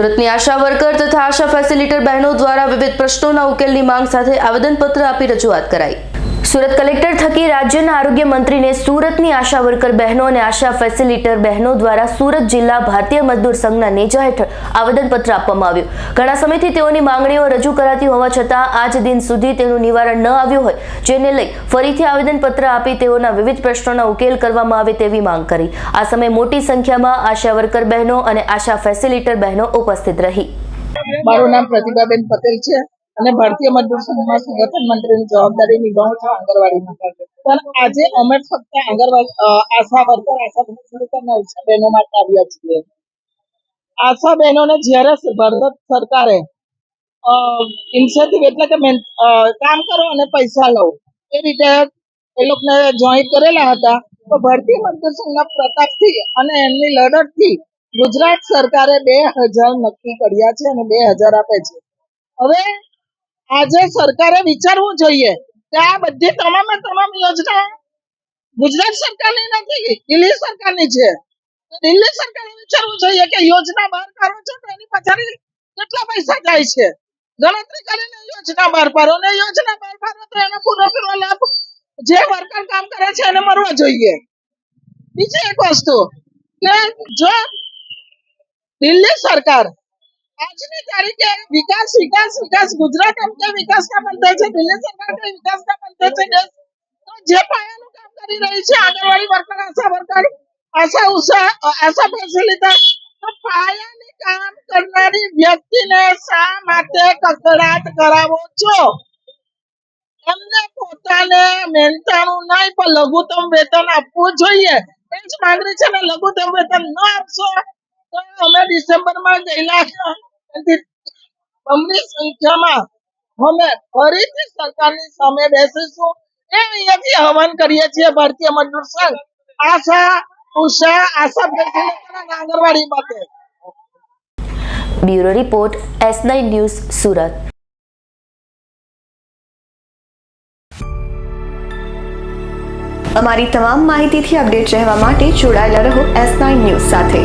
સુરતની આશા વર્કર તથા આશા ફેસિલિટર બહેનો દ્વારા વિવિધ પ્રશ્નોના ઉકેલની માંગ સાથે આવેદનપત્ર આપી રજૂઆત કરાઈ. સુરત કલેક્ટર થકી રાજ્યના આરોગ્ય મંત્રીને સુરતની આશા વર્કર બહેનો અને આશા ફેસિલિટર બહેનો દ્વારા સુરત જિલ્લા ભારતીય મજદૂર સંઘના નેજા હેઠળ આવેદનપત્ર આપવામાં આવ્યું. ઘણા સમયથી તેઓની માંગણીઓ રજૂ કરાતી હોવા છતાં આજ દિન સુધી તેનું નિવારણ ન આવ્યું હોય, જેને લઈ ફરીથી આવેદનપત્ર આપી તેઓના વિવિધ પ્રશ્નોના ઉકેલ કરવામાં આવે તેવી માંગ કરી. આ સમયે મોટી સંખ્યામાં આશા વર્કર બહેનો અને આશા ફેસિલિટર બહેનો ઉપસ્થિત રહી. મારું નામ પ્રતિભાબેન પટેલ છે. અને ભારતીય મજદૂર સંઘમાં સંગઠન મંત્રીની જવાબદારી નિભાવું છું આંગણવાડીમાં. પણ આજે અમે ફક્ત આંગણવાડી આશા વર્કર, આશા ફેસિલિટરના આશા બહેનો માટે આવ્યા છીએ. આશા બહેનોને જ્યારે ભારત સરકારે ઇન્સેન્ટિવ એટલે કે કામ કરો અને પૈસા લો, એ રીતે એ લોકોને જોઈન કરેલા હતા. તો ભારતીય મજદૂર સંઘના પ્રતાપથી અને એમની લડતથી ગુજરાત સરકારે બે હજાર નક્કી કર્યા છે અને બે હજાર આપે છે. હવે આજે સરકારે વિચારવું જોઈએ કે આ બધી તમામે તમામ યોજના ગુજરાત સરકારની નથી, દિલ્હી સરકારની છે. દિલ્હી સરકારે વિચારવું જોઈએ કે યોજના બહાર કાઢો છો તો એની પાછળ કેટલા પૈસા જાય છે. ગણતરી કરીને યોજના બહાર પાડો ને યોજના બહાર પાડો તો એનો પૂરેપૂરો લાભ જે વર્કર કામ કરે છે એને મળવો જોઈએ. બીજી એક વસ્તુ કે જો દિલ્હી સરકાર આજની તારીખે વિકાસ વિકાસ વિકાસ. ગુજરાત એમ કે વિકાસના પંથે છે, દિલ્હી સરકાર કે વિકાસના પંથે છે તો જે પાયાનું કામ કરી રહી છે, anganwadi worker ASHA worker ASHA, Usha ASHA facilitator તો પાયાની કામ કરનારી વ્યક્તિને શા માટે કકડાટ કરાવો છો? એમને પોતાને મહેનતાણું નહીં, પણ લઘુત્તમ વેતન આપવું જોઈએ. એ જ માંગણી છે ને, લઘુત્તમ વેતન ન આપશો, તો અમે ડિસેમ્બરમાં ગયેલા બમણી સંખ્યામાં અમે ફરીથી સરકારની સામે બેસીશું. એ અહીંયાથી આહવાન કરીએ છીએ ભારતીય મજદૂર સંઘ. આશા, ઉષા આશા આંગણવાડી માટે. Bureau report, S nine news, Surat. અમારી તમામ માહિતીથી અપડેટ રહેવા માટે જોડાયેલા રહો એસ નાઇન ન્યૂઝ સાથે.